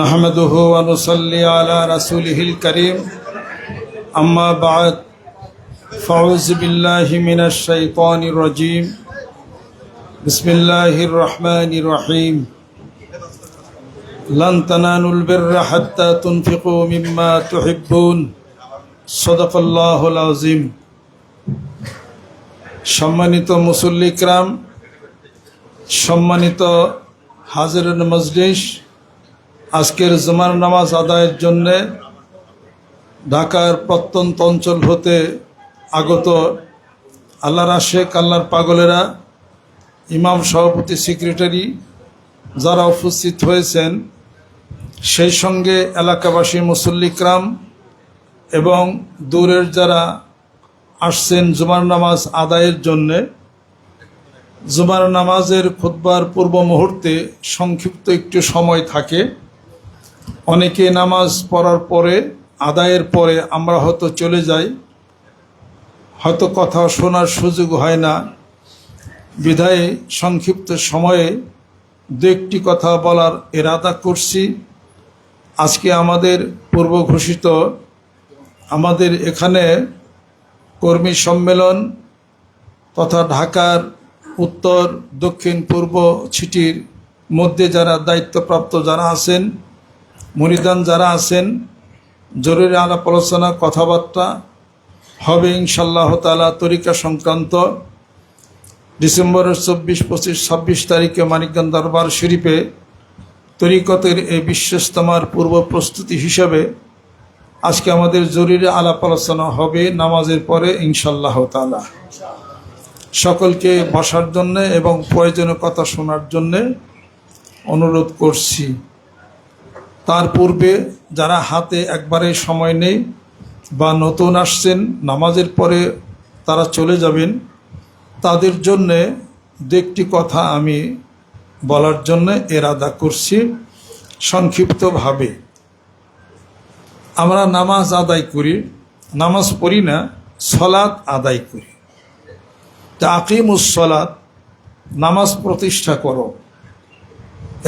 نحمده ونصلي على رسوله الكريم أما بعد فأعوذ بالله من الشيطان الرجيم بسم الله الرحمن الرحيم لن تنالوا البر حتى تنفقوا مما تحبون صدق الله العظيم সম্মানিত মুসল্লিকরাম সম্মানিত হাজির মজলিস, আজকের জুমার নামাজ আদায়ের জন্যে ঢাকার প্রত্যন্ত অঞ্চল হতে আগত আল্লাহর আশেক আল্লাহর পাগলেরা, ইমাম সভাপতি, সেক্রেটারি যারা উপস্থিত হয়েছেন, সেই সঙ্গে এলাকাবাসী মুসল্লিকরাম এবং দূরের যারা আসছেন জুমার নামাজ আদায়ের জন্যে। জুমার নামাজের খুতবার পূর্ব মুহূর্তে সংক্ষিপ্ত একটু সময় থাকে। অনেকে নামাজ পড়ার পরে, আদায়ের পরে আমরা হয়তো চলে যাই। হয়তো কথা শোনার সুযোগ হয় না। বিধায় সংক্ষিপ্ত সময়ে দু একটি কথা বলার এরাদা করছি। আজকে আমাদের পূর্ব ঘোষিত আমাদের এখানে কর্মী সম্মেলন তথা ঢাকার উত্তর, দক্ষিণ, পূর্ব ছিটির মধ্যে যারা দায়িত্বপ্রাপ্ত যারা আছেন মরিদান যারা আছেন, জরুরি আলাপ আলোচনা, কথাবার্তা হবে ইনশাল্লাহ তালা তরিকা সংক্রান্ত। ডিসেম্বরের চব্বিশ, পঁচিশ, ছাব্বিশ তারিখে মানিকগঞ্জ দরবার শরীফে তরিকতের এই বিশ্বস্তমার পূর্ব প্রস্তুতি হিসাবে আজকে আমাদের জরুরি আলাপ আলোচনা হবে নামাজের পরে ইনশাল্লাহ তালা সকলকে বসার জন্যে এবং প্রয়োজনীয় কথা শোনার জন্যে অনুরোধ করছি। তার পূর্বে যারা হাতে একবারে সময় নেই বা নতুন আসছেন, নামাজের পরে তারা চলে যাবেন, তাদের জন্যে দু কথা আমি বলার জন্য এরাদা করছি। সংক্ষিপ্তভাবে আমরা নামাজ আদায় করি, নামাজ পড়ি না, সলাৎ আদায় করি। তা আকিমুসলাৎ নামাজ প্রতিষ্ঠা করো।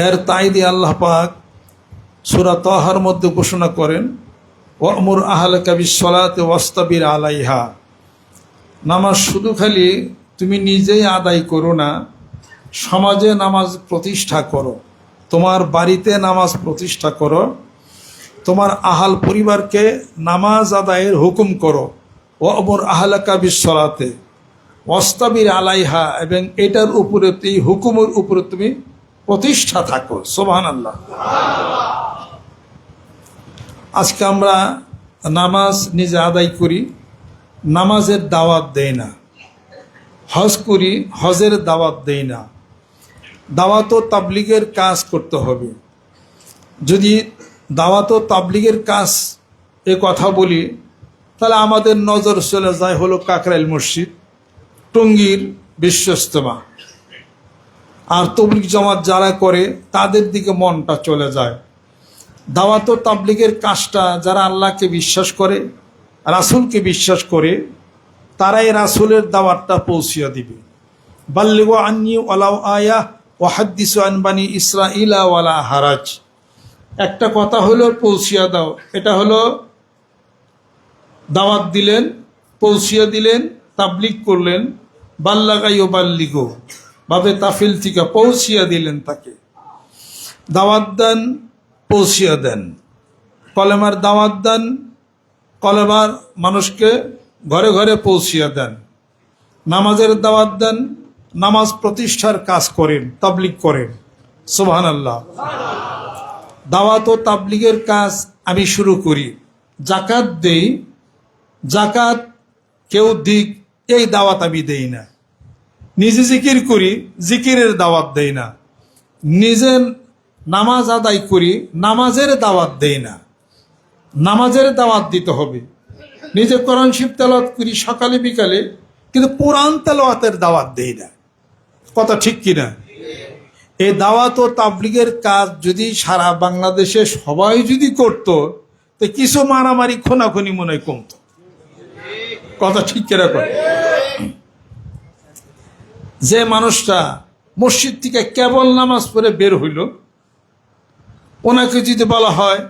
এর তাই দিয়ে আল্লাহ পাক সুরা তহার মধ্যে ঘোষণা করেন ওমর আহল কবি সলাতে ওয়াস্তাবির আলাইহা। নামাজ শুধু খালি তুমি নিজেই আদায় করো না, সমাজে নামাজ প্রতিষ্ঠা করো, তোমার বাড়িতে নামাজ প্রতিষ্ঠা করো তোমার আহাল পরিবারকে নামাজ আদায়ের হুকুম করো। ও অমর আহলাকা বিশ্বলাতে অস্তাবির আলাইহা, এবং এটার উপরে এই হুকুমের উপরে তুমি প্রতিষ্ঠা থাকো। সোবাহান আল্লাহ আজকে আমরা নামাজ নিজে আদায় করি, নামাজের দাওয়াত দেই না। হজ করি, হজের দাওয়াত দেই না। দাওয়াত ও তাবলিগের কাজ করতে হবে। যদি দাওয়াত তাবলিগের কাজ এ কথা বলি, তাহলে আমাদের নজর চলে যায় হলো কাকরাইল মসজিদ, টঙ্গীর বিশ্বস্তমা আর তবলিগ জমাত যারা করে, তাদের দিকে মনটা চলে যায়। দাওয়াত তাবলিগের কাজটা যারা আল্লাহকে বিশ্বাস করে, রাসুলকে বিশ্বাস করে, তারাই রাসুলের দাওয়াতটা পৌঁছিয়ে দিবে। বাল্লিগ আন্নি ওয়ালাউ আয়া ওয়াহাদ্দিস আনবানি ইসরা ইলা ওয়ালা হারাজ। একটা কথা হলো পৌঁছিয়া দাও, এটা হলো দাওয়াত দিলেন, পৌঁছিয়া দিলেন, তাবলিগ করলেন, বাল্লাগাই ও বাল্লিগো ভাবে তাফিল থেকে পৌঁছিয়া দিলেন তাকে। দাওয়াত দেন, পৌঁছিয়া দেন। কলেমার দাওয়াত দেন, কলেমার মানুষকে ঘরে ঘরে পৌঁছিয়া দেন। নামাজের দাওয়াত দেন, নামাজ প্রতিষ্ঠার কাজ করেন, তাবলিগ করেন। সুবহান আল্লাহ দাওয়াত ও তাবলিগের কাজ আমি শুরু করি। জাকাত দেই। জাকাত কেউ দিক, এই দাওয়াত আমি দেই না। নিজে জিকির করি, জিকিরের দাওয়াত দেই না। নিজে নামাজ আদায় করি, নামাজের দাওয়াত দেই না। নামাজের দাওয়াত দিতে হবে। নিজে কোরআন শিব তেলাওয়াত করি সকালে, বিকালে, কিন্তু কোরআন তেলাওয়াতের দাওয়াত দেই না। কথা ঠিক কিনা? এই দাওয়াত ও তাবলিগের কাজ যদি সারা বাংলাদেশে সবাই যদি করত, তো কিছু মারামারি, খোনাখুনি মনে কমতো। কথা ঠিক কিনা করে যে মানুষটা মসজিদ থেকে কেবল নামাজ পড়ে বের হইল, ওনাকে যদি বলা হয়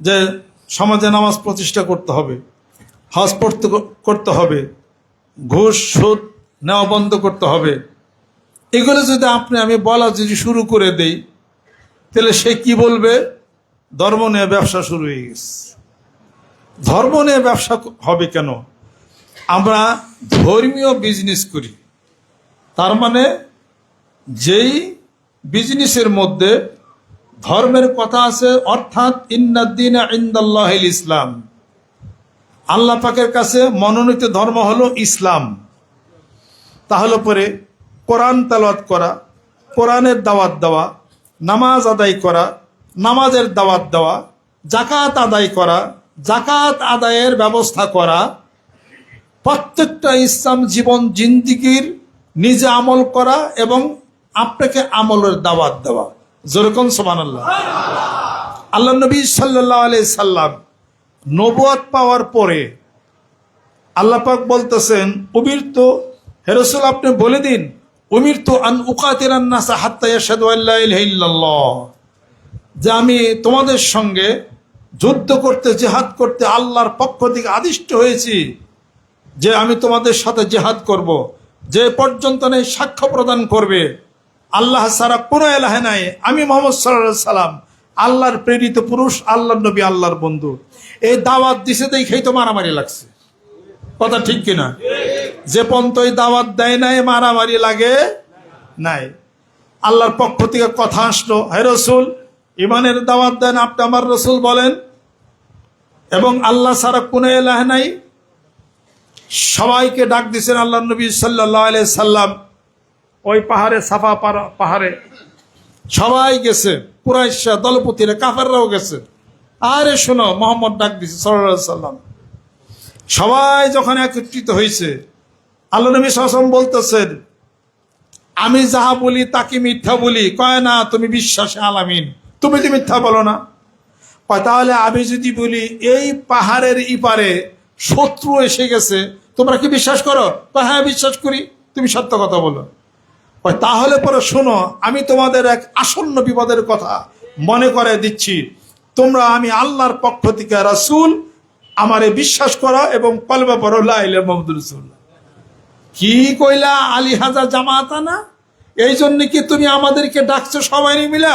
যে সমাজে নামাজ প্রতিষ্ঠা করতে হবে, হজ পড়তে করতে হবে, ঘুষ, সুদ নেওয়া বন্ধ করতে হবে এগুলো যদি আপনি, আমি বলা যদি শুরু করে দেই, তাহলে সে কি বলবে? ধর্ম নিয়ে ব্যবসা শুরু হয়ে গেছে। ধর্ম নিয়ে ব্যবসা হবে কেন? আমরা ধর্মীয় বিজনেস করি। তার মানে যেই বিজনেসের মধ্যে ধর্মের কথা আছে, অর্থাৎ ইন্নাদ্দিন ইন্দাল্লাহ ইসলাম। আল্লাহ পাকের কাছে মনোনীত ধর্ম হলো ইসলাম। তাহলে পরে কোরআন তালাত করা, কোরআনের দাওয়াত দেওয়া, নামাজ আদায় করা, নামাজের দাওয়াত দেওয়া জাকাত আদায় করা জাকাত আদায়ের ব্যবস্থা করা, প্রত্যেকটা ইসলাম জীবন জিন্দিগির নিজে আমল করা এবং আপনাকে আমলের দাওয়াত দেওয়া। যেরকম সমান আল্লাহ আল্লাহ নবী সাল্লাহ আলি সাল্লাম নবুয়াত পাওয়ার পরে আল্লাহ পাক বলতেছেন উমির তো হেরসুল আপনি বলে দিন উমির তো আন উকাতিরান নাসা হাত্তা ইয়াশহাদু আল্লা ইলাহা যে আমি তোমাদের সঙ্গে যুদ্ধ করতে, জেহাদ করতে আল্লাহর পক্ষ থেকে আদিষ্ট হয়েছি, যে আমি তোমাদের সাথে জেহাদ করব, যে পর্যন্ত নেই সাক্ষ্য প্রদান করবে, আল্লাহ সারা কোনো এলাহে নাই। আমি মোহাম্মদ সাল্লাহ সাল্লাম, আল্লাহর প্রেরিত পুরুষ, আল্লাহর নবী, আল্লাহর বন্ধু। এই দাওয়াত দিছে দেখেই তো মারামারি লাগছে। কথা ঠিক কিনা? যে পর্যন্ত এই দাওয়াত দেয় নাই, মারামারি লাগে নাই। আল্লাহর পক্ষ থেকে কথা আসলো, হে রসুল, ইমানের দাওয়াত দেন আপনি আমার রসুল বলেন। এবং আল্লাহ সারা কোনো এলাহ নাই। সবাইকে ডাক দিছেন আল্লাহ নবী সাল্লাহ সাল্লাম। ওই পাহাড়ে, সাফা পাহাড়ে সবাই গেছে। কুরাইশা দলপতিরা, কাফেররাও গেছে। আরে শোনো, মোহাম্মদ ডাক দিছে সাল্লাহ সাল্লাম। সবাই যখন একত্রিত হয়েছে, আল্লাহ নবী সাসম বলতেছেন, আমি যাহা বলি তাকে মিথ্যা বলি। কয়, না, তুমি বিশ্বাসে আলামিন। তুমি তো মিথ্যা বলো না। তাহলে আমি যদি বলি এই পাহাড়ের ইপারে শত্রু এসে গেছে, তোমরা কি বিশ্বাস করো? হ্যাঁ বিশ্বাস করি। তুমি সত্য কথা বলো। তাহলে পরে শোনো, আমি তোমাদের এক আসন্ন বিপদের কথা মনে করে দিচ্ছি। তোমরা আমি আল্লাহর পক্ষ থেকে রাসূল আমারে বিশ্বাস করো এবং কলবা পড়ো লাইলে কি কইলা আলী হাজার জামাতা না এই জন্য কি তুমি আমাদেরকে ডাকছো সবাই মিলা?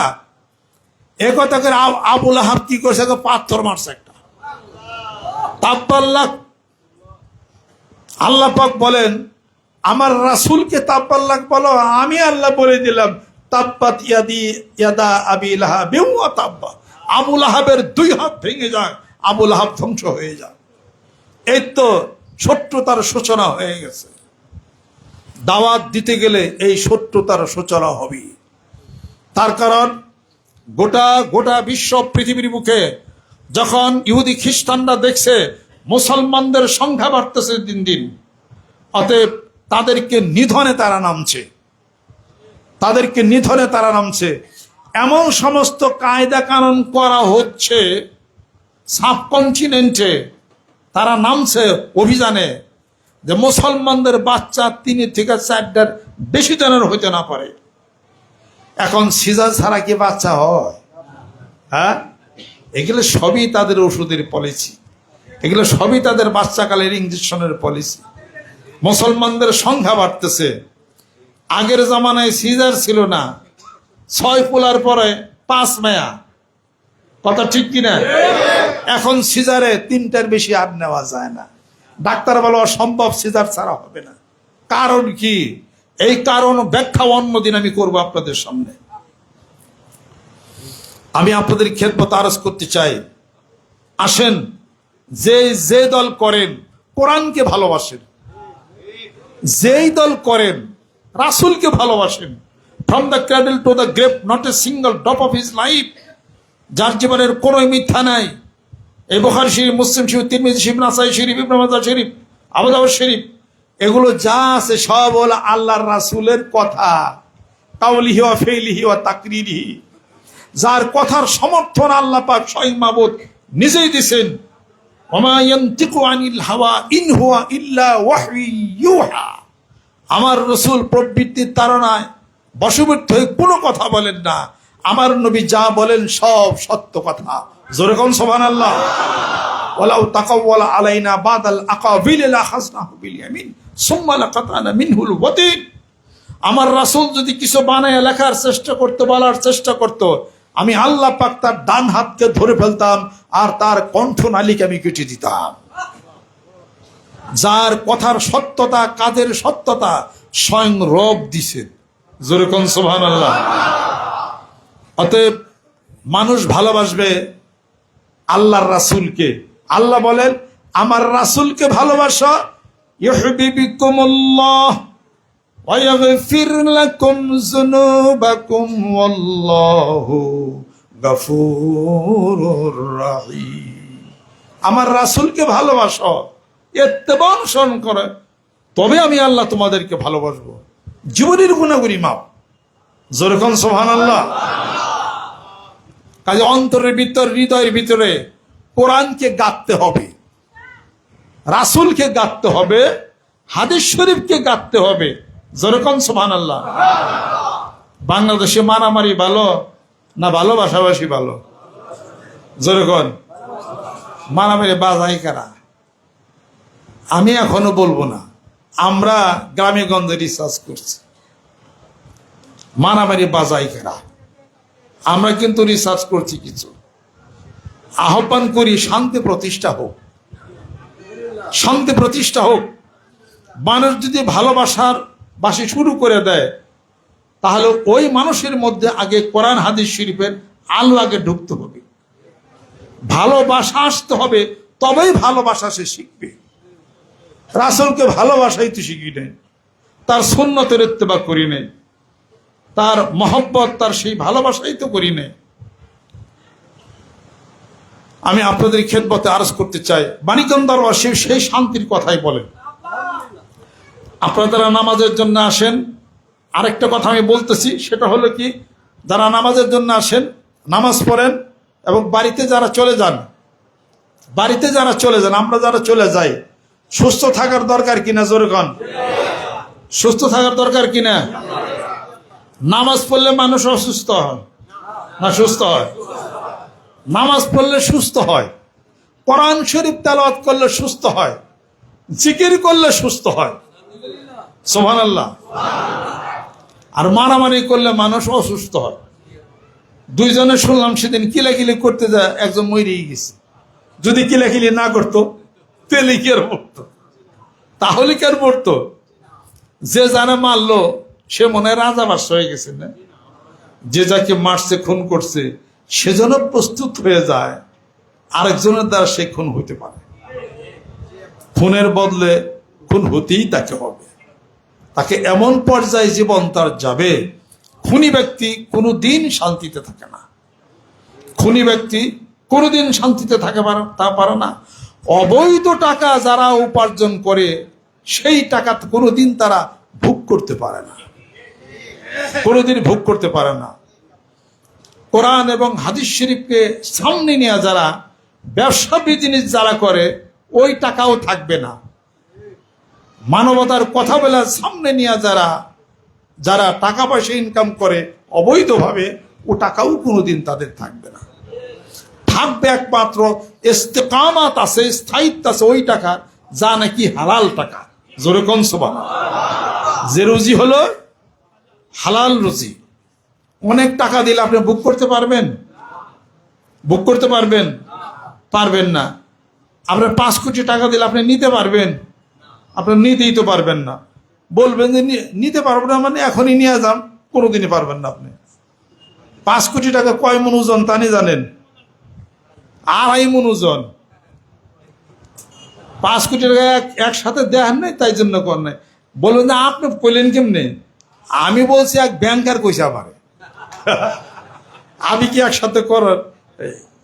এ কথা করে আবুল আহাব কি করছে পাথর মারছে একটা। তাব্বাল্লাহ আল্লাহ পাক বলেন, আমার রাসূলকে তাব্বাল্লাহ বলো, আমি আল্লাহ বলে দিলাম তাব্বাত ইয়াদি ইয়াদা আবি লাহাব ওয়া তাব্বা আবুল আহাবের দুই হাত ভেঙে যাক আবুল আহাব ধ্বংস হয়ে যাক এই তো শত্রুতার সূচনা হয়ে গেছে। দাওয়াত দিতে গেলে এই শত্রুতার সূচনা হবে তার কারণ, গোটা গোটা বিশ্ব পৃথিবীর মুখে যখন ইহুদি খ্রিস্টানরা দেখছে মুসলমানদের সংখ্যা বাড়তেছে দিন দিন, অতএব তাদেরকে নিধনে তারা নামছে। তাদেরকে নিধনে তারা নামছে। এমন সমস্ত কায়দা কানুন করা হচ্ছে সাবকন্টিনেন্টে তারা নামছে অভিযানে যে মুসলমানদের বাচ্চা তিনি থেকে চারটার বেশি জনের হইতে না পারে। এখন সিজার ছাড়া কি বাচ্চা হয়? হ্যাঁ? এগুলো সবই তাদের ওষুধের পলিসি এগুলো সবই তাদের বাচ্চাকালের ইঞ্জেকশনের পলিসি মুসলমানদের সংখ্যা বাড়তেছে। আগের জামানায় সিজার ছিল না। ছয় পোলার পরে পাঁচ মেয়া। কথা ঠিক কিনা? এখন সিজারে তিনটার বেশি আর নেওয়া যায় না। ডাক্তার বলো অসম্ভব সিজার ছাড়া হবে না। কারণ কি? এই কারণ ব্যাখ্যা অন্যদিন আমি করব আপনাদের সামনে। আমি আপনাদের খেদমত আরজ করতে চাই। আসেন, যে যে দল করেন, কোরআনকে ভালোবাসেন। যেই দল করেন, রাসুলকে ভালোবাসেন। From the cradle to the grave not a single drop of his life যার জীবনের কোনো মিথ্যা নাই। এই বখার শরীফ, মুসলিম শরীফ, তিরমিজি শরীফ, নাসাই শরীফ, ইবনে মাজাহ শরীফ আবুদাউদ শরীফ, এগুলো যা আছে সব হলো আল্লাহর রাসূলের কথা। কাউলিহি ওয়া ফেইলিহি ওয়া তাকরিরিহি। যার কথার সমর্থন আল্লাহ পাক স্বয়ং মাবুদ নিজেই দিছেন। আনিল হাওয়া ইন হুয়া ইল্লা ইউহা। আমার রসুল প্রবৃত্তির তারণায় বশবর্তী হয়ে কোনো কথা বলেন না। আমার নবী যা বলেন সব সত্য কথা। যেরকম সোভান আল্লাহ ওলাউ তাকাওয়ালা আলাইনা বাদাল আকাবিল লাখাজনাহু বিল ইয়ামিন, সুম্মা লাকাতানা মিনহুল ওয়াতিন। আমার রাসূল যদি কিছু বানায় লেখার চেষ্টা করতে, বলার চেষ্টা করত, আমি আল্লাহ পাক তার ডান হাতকে ধরে ফেলতাম, আর তার কণ্ঠ নালিকে আমি কেটে দিতাম। যার কথার সত্যতা, কাজের সত্যতা স্বয়ং রব দিছেন। যেরকম সোহান আল্লাহ অতএব মানুষ ভালোবাসবে আল্লাহর রাসূলকে। আল্লাহ বলেন, আমার রাসূলকে ভালোবাসো। আমার রাসূলকে ভালোবাসো। অনুসরণ করে। তবে আমি আল্লাহ তোমাদেরকে ভালোবাসবো। জীবনের গুণাগুণি মাপ। যেরকম সোহান আল্লাহ কাজে অন্তরের ভিতর, হৃদয়ের ভিতরে কোরআনকে গাঁথতে হবে, রাসুলকে গাঁথতে হবে, হাদিস শরীফকে গাঁথতে হবে। যেরকম সোহান আল্লাহ বাংলাদেশে মারামারি ভালো না ভালোবাসাবাসি ভালো? যেরকম মারামারি বাজাই কারা? আমি এখনও বলব না, আমরা গ্রামে গঞ্জে রিসার্চ করছি। মারামারি বাজাই কারা? আমরা কিন্তু রিসার্চ করছি কিছু। আহ্বান করি, শান্তি প্রতিষ্ঠা হোক। শান্তি প্রতিষ্ঠা হোক। মানুষ যদি ভালোবাসার বাসি শুরু করে দেয়, তাহলে ওই মানুষের মধ্যে আগে কোরআন, হাদিস শরীফের আলো আগে ঢুকতে হবে। ভালোবাসা আসতে হবে, তবেই ভালোবাসা সে শিখবে। রাসুলকে ভালোবাসাই তো শিখি নেই। তার সুন্নতের ইত্তেবা করি নেই। তার মহব্বত, তার সেই ভালোবাসাই তো করি নেই। আমি আপনাদের খেদবতে আরজ করতে চাই। বাণিকন্দার সেই সেই শান্তির কথাই বলেন। আপনারা যারা নামাজের জন্য আসেন, আরেকটা কথা আমি বলতেছি, সেটা হলো কি, যারা নামাজের জন্য আসেন, নামাজ পড়েন এবং বাড়িতে যারা চলে যান, বাড়িতে যারা চলে যান, আমরা যারা চলে যাই, সুস্থ থাকার দরকার কিনা জোরে কন? সুস্থ থাকার দরকার কিনা? নামাজ পড়লে মানুষ অসুস্থ হয়। না, সুস্থ হয়। নামাজ পড়লে সুস্থ হয়। কোরআন শরীফ তেলাওয়াত করলে সুস্থ হয়। জিকির করলে সুস্থ হয়। সোহান আল্লাহ আর মারামারি করলে মানুষ অসুস্থ হয়। দুইজনে শুনলাম সেদিন কিলাকিলি করতে যায়, একজন মরেই গেছে। যদি কিলাকিলি না করতো তেলে কি আর পড়তো তাহলে কি আর পড়তো যে যারা মারলো সে মনে হয় রাজা বাস হয়ে গেছে, না? যে যাকে মারছে, খুন করছে সেজন্য প্রস্তুত হয়ে যায়, আরেকজনের দ্বারা সে খুন হইতে পারে। খুনের বদলে খুন হতেই তাকে হবে। তাকে এমন পর্যায়ে জীবন তার যাবে, খুনি ব্যক্তি কোনো দিন শান্তিতে থাকে না। খুনি ব্যক্তি কোনোদিন শান্তিতে থাকে তা পারে না। অবৈধ টাকা যারা উপার্জন করে, সেই টাকা কোনোদিন তারা ভোগ করতে পারে না। কোনোদিন ভোগ করতে পারে না। কোরআন এবং হাদিস শরীফকে সামনে নিয়ে যারা ব্যবসা বিজিনিস যারা করে, ওই টাকাও থাকবে না। মানবতার কথা বলে সামনে নিয়ে যারা যারা টাকা পয়সা ইনকাম করে, অবৈধভাবে ও টাকাও কোনোদিন তাদের থাকবে না। থাকবে একমাত্র ইস্তেকামাত আছে, স্থায়িত্ব আছে ওই টাকা, যা নাকি হালাল টাকা। জোরে কোন সবান যে রুজি হলো হালাল রুচি অনেক টাকা দিলে আপনি বুক করতে পারবেন? বুক করতে পারবেন? পারবেন না। আপনার পাঁচ কোটি টাকা দিলে আপনি নিতে পারবেন? আপনি নিতেই তো পারবেন না। বলবেন যে নিতে পারব না মানে এখনই নিয়ে যান। কোনোদিনই পারবেন না আপনি। পাঁচ কোটি টাকা কয় মন ওজন তা নিয়ে জানেন? আড়াই মন ওজন। পাঁচ কোটি টাকা এক- একসাথে দেখান নাই, তাই জন্য কর নাই। বলবেন যে, আপনি কইলেন কেমনে? আমি বলছি, এক ব্যাংকার কইছে আমারে। আমি কি একসাথে করার?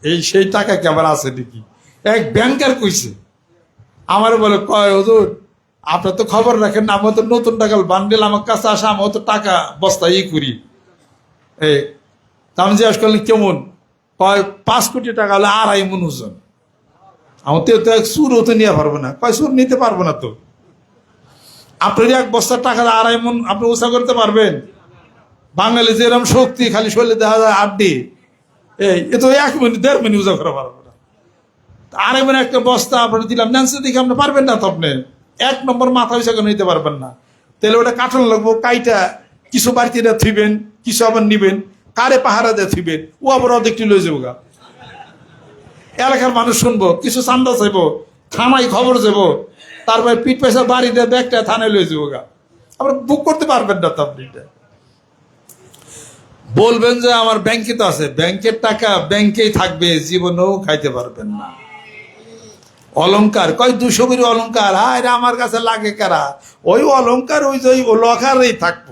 এই সেই টাকা কি আছে নাকি? এক ব্যাংকার কইছে। আমার বলে, কয়, হুজুর আপনার তো খবর রাখেন না আমার তো নতুন টাকা বান্ডেল, আমার কাছে আসে আমার তো টাকা বস্তা ই করি। এই আমি জিজ্ঞাসা করলেন, কেমন? কয়, পাঁচ কোটি টাকা হলে আড়াই মন ওজন। আমার তো এক সুরও তো নিয়ে পারব না। কয়, সুর নিতে পারব না তো। আপনি এক বস্তার টাকা আড়াই মন আপনি উৎসাহ করতে পারবেন। বাঙালি যেরকম শক্তি, খালি শরীরে দেখা যায় আড্ডি। এই, এ তো এক মিনিট, দেড় মিনিট উজা করা পারব না আড়াই মনে একটা বস্তা আপনার দিলাম ন্যান্সি দেখে আপনি পারবেন না তো আপনি। এক নম্বর মাথা হিসাবে নিতে পারবেন না। তাহলে ওটা কাঠন লাগবো, কাইটা কিছু বাড়িতে এটা থুইবেন, কিছু আবার নিবেন কারে পাহারা দিয়ে থুইবেন, ও আবার অর্ধেকটি লয়ে যাব গা। এলাকার মানুষ শুনব, কিছু চান্দা চাইব থানায় খবর যাব তারপরে পিঠ পয়সা বাড়িতে ব্যাগটা থানায় লয়ে যাব গা। আপনার বুক করতে পারবেন না তো আপনি বলবেন যে আমার ব্যাংকে তো আছে, ব্যাংকের টাকা ব্যাংকেই থাকবে, জীবনেও খাইতে পারবেন না। অলংকার, কয় দুশো করে অলংকার? হায় আমার কাছে লাগে কারা? ওই অলংকার, ওই যে লকারেই থাকব।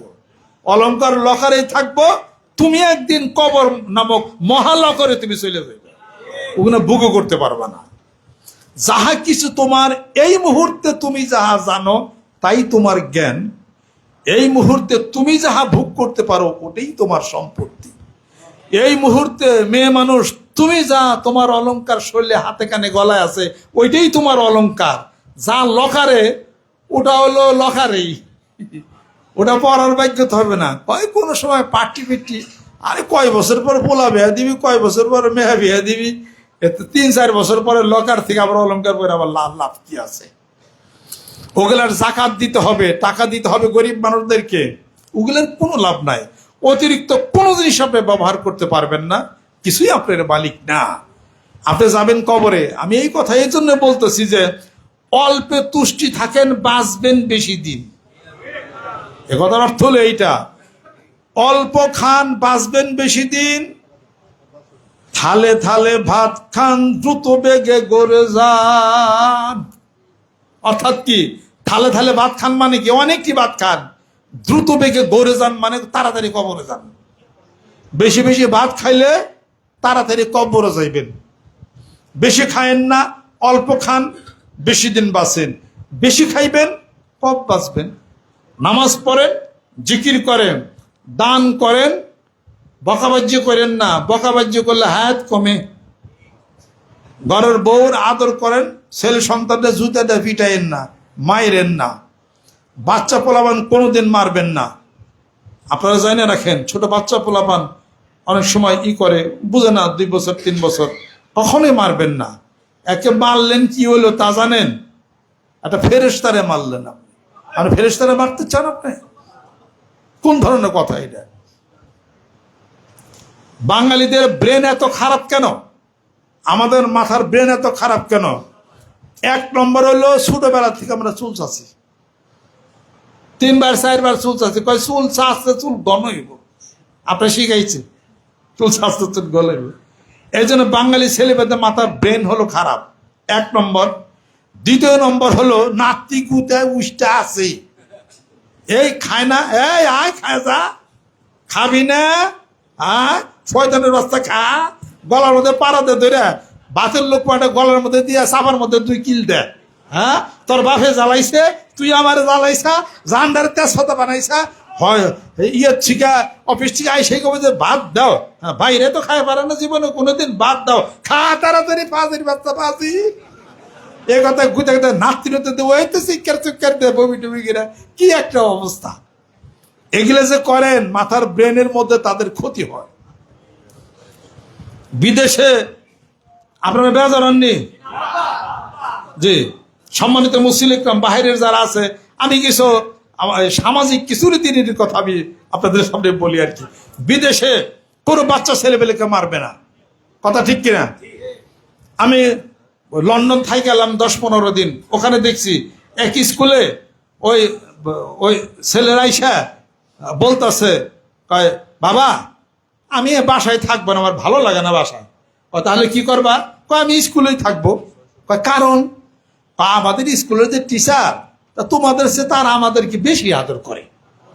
অলংকার লকারেই থাকব, তুমি একদিন কবর নামক মহালকরে তুমি চলে যাবে ওগুলো বুকও করতে পারবা না। যাহা কিছু তোমার এই মুহূর্তে তুমি যাহা জানো, তাই তোমার জ্ঞান। এই মুহূর্তে তুমি যাহা ভোগ করতে পারো, ওটাই তোমার সম্পত্তি। এই মুহূর্তে মেয়ে মানুষ, তুমি যা তোমার অলংকার শরীরে হাতে কানে গলায় আছে, ওইটাই তোমার অলংকার। যা লকারে, ওটা হলো লকারেই। ওটা পড়ার বাধ্যতা হবে না। কয় কোনো সময় পার্টি পিটি আরে কয় বছর পর পোলা বিয়া দিবি, কয় বছর পর মেয়া বিয়া দিবি। তিন, চার বছর পরে লকার থেকে আবার অলংকার পরে আবার লাভ লাভ কি আছে? ওগুলার জাকাত দিতে হবে, টাকা দিতে হবে গরিব মানুষদেরকে। ওগুলোর কোনো লাভ নাই। অতিরিক্ত কোনো জিনিস আপনি ব্যবহার করতে পারবেন না। কিছুই আপনার মালিক না। আপনি যাবেন কবরে। আমি এই কথা এই জন্য বলতেছি যে, অল্পে তুষ্টি থাকেন, বাঁচবেন বেশি দিন। এ কথার অর্থ হলো এইটা। অল্প খান, বাঁচবেন বেশি দিন। থালে থালে ভাত খান, দ্রুত বেগে গড়ে যান। অর্থাৎ কি? থালে থালে ভাত খান মানে কি? অনেকটি ভাত খান। দ্রুত বেগে গড়ে যান মানে তাড়াতাড়ি কবরে যান। বেশি বেশি ভাত খাইলে তাড়াতাড়ি কবরে যাইবেন। বেশি খায়েন না, অল্প খান, বেশি দিন বাঁচেন। বেশি খাইবেন কম বাঁচবেন। নামাজ পড়েন, জিকির করেন, দান করেন বকাবাজ্য করেন না। বকাবাজ্য করলে হায়াত কমে। ঘরের বউর আদর করেন, ছেলে সন্তানদের জুতা দিয়ে পিটাইন না মায়েরেন না। বাচ্চা পোলাপান কোনোদিন মারবেন না। আপনারা জানে রাখেন, ছোট বাচ্চা পোলাপান অনেক সময় ই করে, বুঝে না দুই বছর, তিন বছর। কখনোই মারবেন না। একে মারলেন, কি হলো তা জানেন? একটা ফেরেস্তারে মারলেন আপনি। আর ফেরেস্তারে মারতে চান আপনি? কোন ধরনের কথা এটা? বাঙালিদের ব্রেন এত খারাপ কেন? আমাদের মাথার ব্রেন এত খারাপ কেন? এক নম্বর হলো ছোটবেলা থেকে আমরা চুল চাচ্ছি। তিনবার, চারবার চুল চাচ্ছি। কয়, চুল চাচ্ছে চুল গণ হইব। আপনি শিখাইছে চুল চাচ্ছে চুল গল হইব। এই জন্য বাঙালি ছেলেমেয়েদের মাথার ব্রেন হলো খারাপ। এক নম্বর। দ্বিতীয় নম্বর হলো নাতি কুতায় উষ্টা আছে। এই খায় না, এই আয় খায় যা। খাবি না। আয় শয়তানের রাস্তা খা। গলার মধ্যে পাড়াতে ধরে বাতের লোক পাটে গলার মধ্যে দিয়া সাবার মধ্যে তুই কিল দে। হ্যাঁ তোর বাপে জ্বালাইছে তুই আমার জ্বালাইছা জান্ডার তেজপাতা বানাইছা। হয় ইয়ে ঠিকা অফিস থেকে আই সেই কবে যে ভাত দাও। হ্যাঁ, বাইরে তো খাই পারে না জীবনে কোনোদিন ভাত দাও। খা তাড়াতাড়ি পাঁচের বাচ্চা পাঁচি এ কথা গুতে গুতে নাতি নতে দেবো এই তো শিক্ষার চিৎকার দেয় বমি টমি গিরা কি একটা অবস্থা। এগুলো যে করেন, মাথার ব্রেনের মধ্যে তাদের ক্ষতি হয়। বিদেশে আপনারা বেজার হননি? জি। সম্মানিত মুসলিম ইকরাম, বাহিরের যারা আছে, আমি কিছু সামাজিক কিছু রীতিনীতির কথা আমি আপনাদের সামনে বলি আর কি। বিদেশে কোনো বাচ্চা ছেলেপেলেকে মারবে না। কথা ঠিক কিনা? আমি লন্ডন থাই গেলাম দশ পনেরো দিন। ওখানে দেখছি, এক স্কুলে ওই ওই ছেলেরা বলতেছে, কয়, বাবা, আমি বাসায় থাকব না, আমার ভালো লাগে না বাসায়। কয়, তাহলে কি করবা? কয়, আমি স্কুলেই থাকব। কয়, কারণ? আমাদের স্কুলের যে টিচার, তা তোমাদের সে তারা আমাদেরকে বেশি আদর করে।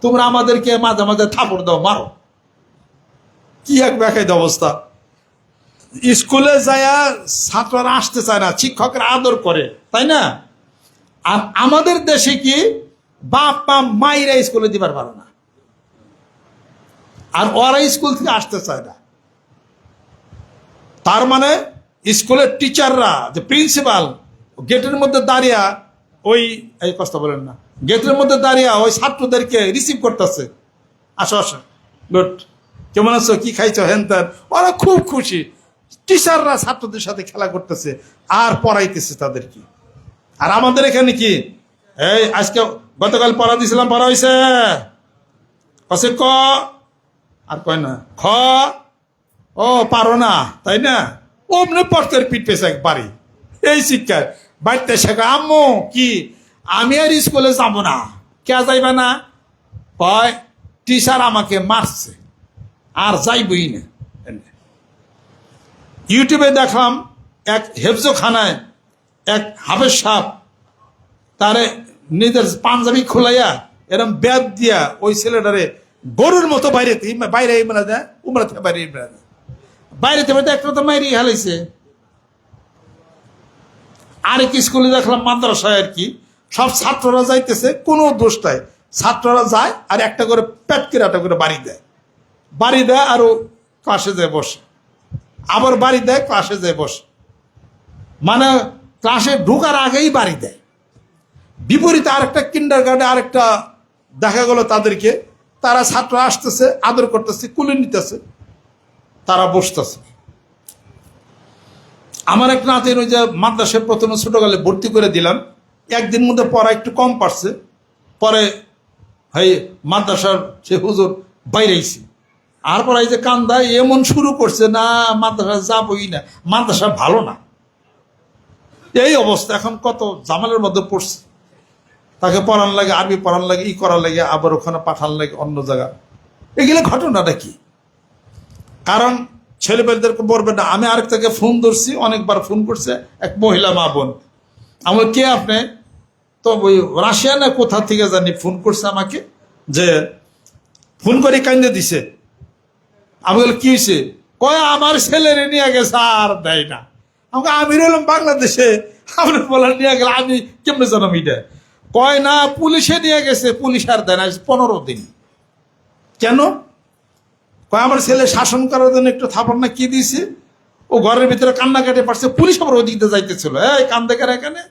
তোমরা আমাদেরকে মাঝে মাঝে থাপড় দাও, মারো। কি এক ব্যাখাইত অবস্থা। স্কুলে যায়া ছাত্ররা আসতে চায় না, শিক্ষকরা আদর করে, তাই না? আর আমাদের দেশে কি বাপ মা মাইরা স্কুলে দিবার পারে না। আর ওরা স্কুল থেকে আসতে চায় না। তার মানে স্কুলের টিচাররা, যে প্রিন্সিপাল, গেটের মধ্যে দাঁড়িয়ে ওই, এই কথা বলেন না, গেটের মধ্যে দাঁড়িয়ে ওই ছাত্রদেরকে রিসিভ করতেছে। আসো আসো। গুড কেমন আছো? কি খাইছো? হেন তেন ওরা খুব খুশি। টিচাররা ছাত্রদের সাথে খেলা করতেছে আর পড়াইতেছে তাদেরকে। আর আমাদের এখানে কি? এই, আজকে গতকাল পড়া দিয়েছিলাম পড়া হয়েছে কসে ক? আর কয় না? খ। ও, পারো না, তাই না? অমনি পড়তের পিঠ পেছে একবারই। এই শিক্ষা। বাড়িতে শেখা, আম্মু, কি? আমি আর স্কুলে যাব না। কে যাইবে না? কয়, টিচার আমাকে মারছে। আর যাইবই না। ইউটিউবে দেখলাম এক হেফজোখানায় এক হাফেজ সাপ তারে নিজের পাঞ্জাবি খোলাইয়া এরম ব্যাগ দিয়া ওই ছেলেটারে গরুর মতো বাইরে বাইরে দেয় উমরা থেকে বাইরে দেয় বাইরে থেকে একটা তো মাইরি হেলাইছে আরেক স্কুলে দেখলাম মাদ্রাসায় আর কি, সব ছাত্ররা যাইতেছে, কোনো দোষ নাই। ছাত্ররা যায় আর একটা করে করে একটা করে বাড়ি দেয়। বাড়ি দেয় আর ক্লাসে যায় বসে। আবার বাড়ি দেয়, ক্লাসে যায় বসে। মানে ক্লাসে ঢোকার আগেই বাড়ি দেয়। বিপরীতে আরেকটা কিন্ডার গার্ডে আরেকটা দেখা গেল তাদেরকে তারা ছাত্র আসতেছে, আদর করতেছে কুলে নিতেছে তারা বসতেছে। আমার এক নাতির ওই যে মাদ্রাসায় প্রথমে ছোটকালে ভর্তি করে দিলাম। একদিন মধ্যে পড়া একটু কম পারছে। পরে ভাই মাদ্রাসার সে হুজুর বাইরেছি আর পরে যে কান্দায় এমন শুরু করছে, না, মাদ্রাসা যাবই না, মাদ্রাসা ভালো না। এই অবস্থা এখন কত জামালের মধ্যে পড়ছে। তাকে পড়ান লাগে, আরবি পড়ান লাগে, ই করার লাগে, আবার ওখানে পাঠান লাগে অন্য জায়গা। এগুলো ঘটনাটা কি? কারণ ছেলেপেলেদেরকে বলবে না, আমি আরেক থেকে ফোন ধরছি, অনেকবার ফোন করছে, এক মহিলা মা বোন। আমার কে আপনি? তো ওই রাশিয়া না কোথা থেকে জানি ফোন করছে আমাকে, যে ফোন করে কান্দে দিছে। আমি বলে, কি হয়েছে কয়, আমার ছেলেরে নিয়ে গেছে, আর দেয় না। আমাকে আমি রইলাম বাংলাদেশে। আপনার বলার নিয়ে গেলে আমি কেমনে জানাম এটা? কয় না, পুলিশে নিয়ে গেছে, পুলিশ আর দেয় না পনেরো দিন। কেন? কয়, আমার ছেলে শাসন করার জন্য একটু থাপড় না কি দিয়েছে? ও ঘরের ভিতরে কান্না কেটে পারছে, পুলিশ আবার ওই দিক যাইতেছিল। এই কেন এখানে?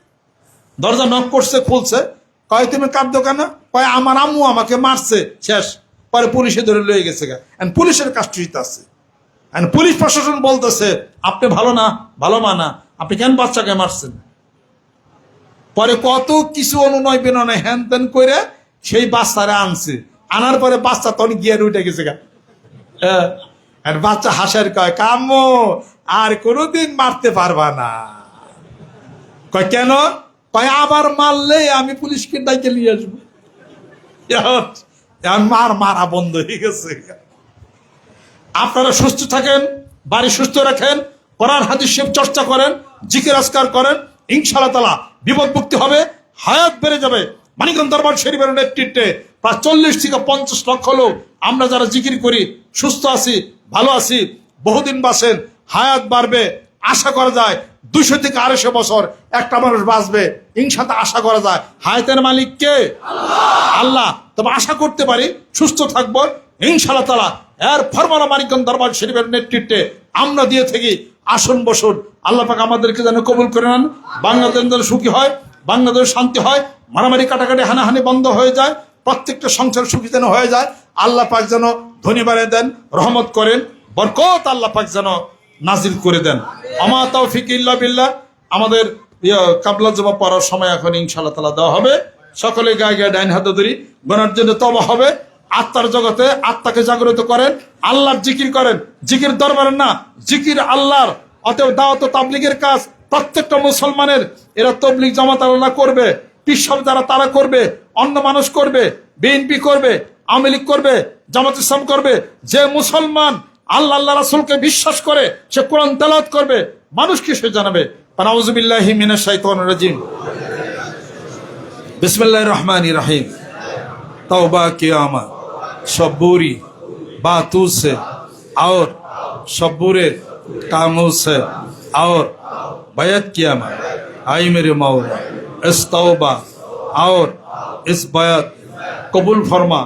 দরজা নক করছে, খুলছে। কয়, তুমি কাঁদছো কেন? কয়, আমার আম্মু আমাকে মারছে। শেষ। পরে পুলিশে ধরে লয়ে গেছে গা। And পুলিশের আছে। And পুলিশ প্রশাসন বলতেছে, আপনি ভালো না, ভালো মা না। আপনি কেন বাচ্চাকে মারছেন? পরে কত কিছু অনুনয় বিনয় হ্যান ত্যান করে সেই বাচ্চারা আনছে। আনার পরে বাচ্চা তখন গিয়ার উঠে গেছে গা। আর বাচ্চা হাসার কয় কাম্য আর কোনোদিন মারতে পারবা না। কয়, কেন? কয়, আবার মারলে আমি পুলিশকে ডাইকে নিয়ে আসব। মার মারা বন্ধ হয়ে গেছে। আপনারা সুস্থ থাকেন, বাড়ি সুস্থ রাখেন, কোরআন, হাদিস চর্চা করেন, জিকির, আজকার করেন। ইনশাআল্লাহ বিপদ মুক্তি হবে, হায়াত বেড়ে যাবে। মানিকগঞ্জ দরবার শরীফের নেতৃত্বে প্রায় চল্লিশ থেকে পঞ্চাশ লক্ষ লোক আমরা যারা জিকির করি, সুস্থ আছি, ভালো আছি, বহুদিন বাসেন হায়াত বাড়বে, আশা করা যায় দুশো থেকে আড়াইশো বছর একটা মানুষ বাঁচবে। ইনশাতে আশা করা যায়। হায়াতের মালিক কে? আল্লাহ। তবে আশা করতে পারি, সুস্থ থাকব ইনশাল্লাহ তালা এর ফরমানা মানিকগঞ্জ দরবার শরীফের নেতৃত্বে আমরা দিয়ে থাকি। আসন বসুন। আল্লাহ পাক আমাদেরকে যেন কবুল করে নেন। বাংলাদেশ যেন সুখী হয়, বাংলাদেশ শান্তি হয়, মারামারি কাটাকাটি হানাহানি বন্ধ হয়ে যায়, প্রত্যেকটা সংসার সুখী যেন হয়ে যায়, আল্লাহ পাক যেন ধনী বাড়ে দেন, রহমত করেন, বরকত আল্লাহ পাক যেন নাজিল করে দেন। আমা তৌফিক ইল্লা বিল্লাহ। আমাদের কাবলা জমা পড়ার সময় এখন ইনশাআল্লাহ তালা দেওয়া হবে। সকলে গায়ে গায়ে ডাইন হাতে ধরি গনার জন্য তবা হবে। আত্মার জগতে আত্মাকে জাগ্রত করেন, আল্লাহর জিকির করেন। জিকির দরবারের না, জিকির আল্লাহর। অতএব দাওয়াত তাবলিগের কাজ প্রত্যেকটা মুসলমানের। এরা তবলিগ জমাতারা করবে, পিসব যারা তারা করবে, অন্য মানুষ করবে, বিএনপি করবে, আওয়ামী লীগ করবে, জামাত ইসলাম করবে, যে মুসলমান আল্লাহ আল্লাহ রাসুলকে বিশ্বাস করে, সে কোরআন তেলাত করবে মানুষকে সে জানাবে? রহমান বিসমিল্লাহ রহমান বা কে আমার सबूरी बातों से और सबूरे कामों से और बैत कियामा आई मेरे मौला इस तौबा और इस बयात কবুল ফরমা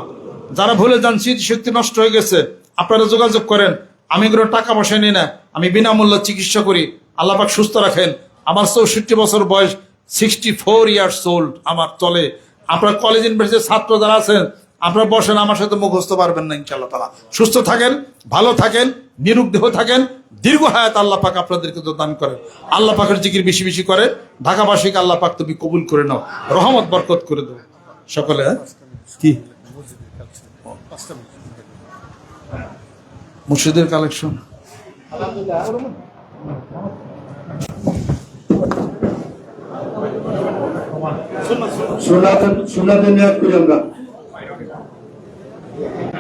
যারা ভুলে যান স্মৃতিশক্তি নষ্ট হয়ে গেছে আপনারা যোগাযোগ করেন আমি কোনো টাকা পয়সা নিই না আমি বিনামূল্যে চিকিৎসা করি আল্লাহ পাক সুস্থ রাখেন আমার চৌষট্টি বছর বয়স সিক্সটি ফোর ইয়ার্স ওল্ড আমার চলে আপনার কলেজ ইউনিভার্সিটির ছাত্র যারা আছেন আপনারা বসেন, আমার সাথে মুখস্থ পারবেন না ইনশাল্লাহ তালা সুস্থ থাকেন, ভালো থাকেন নিরুগ দেহ থাকেন, দীর্ঘ হায়াত আল্লাহ পাক আপনাদেরকে তো দান করেন। আল্লাহ পাকের জিকির বেশি বেশি করে ঢাকাবাসীকে আল্লাহ পাক তুমি কবুল করে নাও, রহমত, বরকত করে দেবো সকলে হ্যাঁ? কি? মুর্শিদের কালেকশন। সোনাতে সোনাতে নিয়োগ করি Yes.